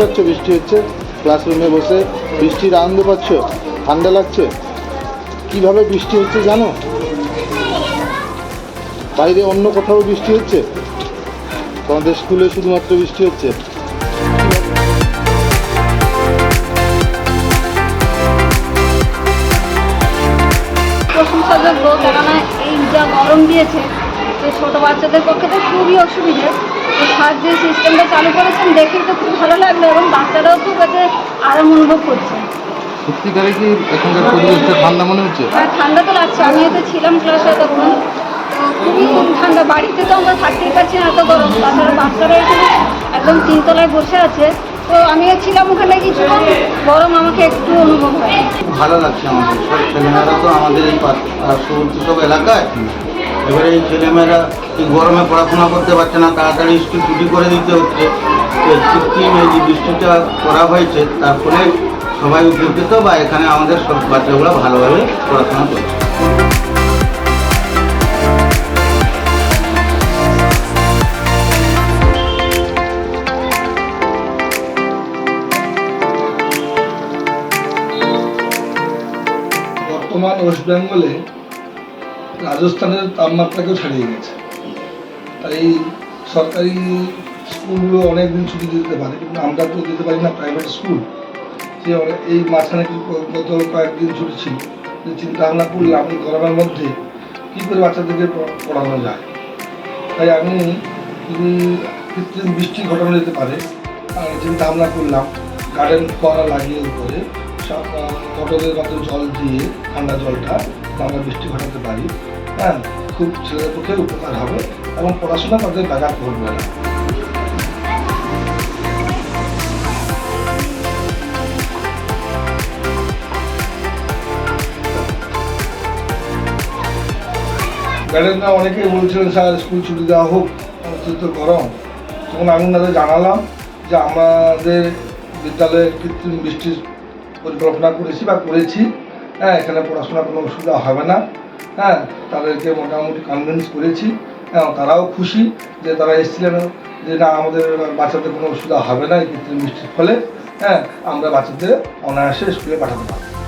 পাচ্ছ, বৃষ্টি হচ্ছে ক্লাসরুমে বসে বৃষ্টির আনন্দ পাচ্ছ, ঠান্ডা লাগছে? কীভাবে বৃষ্টি হচ্ছে জানো? বাইরে অন্য কোথাও বৃষ্টি হচ্ছে? তোমাদের স্কুলে শুধুমাত্র বৃষ্টি হচ্ছে। কেননা এই যা গরম দিয়েছে তো ছোটো বাচ্চাদের পক্ষে তো খুবই অসুবিধে। তো স্যার যে সিস্টেমটা চালু করেছেন দেখে তো খুব ভালো লাগল এবং বাচ্চারাও খুব এতে আরাম অনুভব করছে। সত্যিকারে কি এখানকার পরিবেশটা ঠান্ডা মনে হচ্ছে? আর ঠান্ডা তো লাগছে। আমি এতে ছিলাম ক্লাসে তখন। খুবই ঠান্ডা। বাড়িতে তো আমরা থাকতেই পারছি না এত গরম। তাছাড়া বাচ্চারা এখানে একদম তিনতলায় বসে আছে। তো আমিও ছিলাম ওখানে কিছু গরম আমাকে একটু অনুভব হয়। ভালো লাগছে আমাদের। সব ছেলেমেয়েরা তো আমাদের এই পার্শ্ববর্তী সব এলাকায়। এবারে এই ছেলেমেয়েরা এই গরমে পড়াশোনা করতে পারছে না, তাড়াতাড়ি স্কুল ছুটি করে দিতে হচ্ছে। এই কৃত্রিম এই যে বৃষ্টিটা করা হয়েছে, তার ফলে সবাই উপকৃত বা এখানে আমাদের সব বাচ্চাগুলো ভালোভাবে পড়াশোনা করছে। বর্তমান ওয়েস্ট বেঙ্গলে রাজস্থানের তাপমাত্রাকেও ছাড়িয়ে গেছে। তাই সরকারি স্কুলগুলো অনেক দিন ছুটি দিতে পারে, কিন্তু আমরা তো দিতে পারি না প্রাইভেট স্কুল যে এই মাঝখানে গত কয়েকদিন ছুটি ছিল, যে চিন্তা ভাবনা করলাম এই গরমের মধ্যে কী করে বাচ্চাদেরকে পড়ানো যায়। তাই আমি যদি কৃত্রিম বৃষ্টি ঘটানো যেতে পারে চিন্তা ভাবনা করলাম গার্ডেন ফোয়ারা লাগিয়ে উপরে সব মোটরের মতো জল দিয়ে ঠান্ডা জলটা আমরা বৃষ্টি ঘটাতে পারি। হ্যাঁ খুব ছেলেদের পক্ষে উপকার হবে এবং পড়াশোনা তাদের ব্যাঘাত ঘটবে। না গার্ডেনরা অনেকেই বলছিলেন, স্যার, স্কুল ছুটি দেওয়া হোক অতিরিক্ত গরম। তখন আমি ওনাদের জানালাম যে, আমাদের বিদ্যালয়ে কৃত্রিম বৃষ্টির পরিকল্পনা করেছি বা করেছি। হ্যাঁ এখানে পড়াশোনার কোনো অসুবিধা হবে না। হ্যাঁ তাদেরকে মোটামুটি কনভিন্স করেছি। হ্যাঁ তারাও খুশি যে তারা এসেছিলেন যে না, আমাদের বাচ্চাদের কোনো অসুবিধা হবে না, এই কৃত্রিম বৃষ্টির ফলে হ্যাঁ আমরা বাচ্চাদের অনায়াসে স্কুলে পাঠাতে পারব।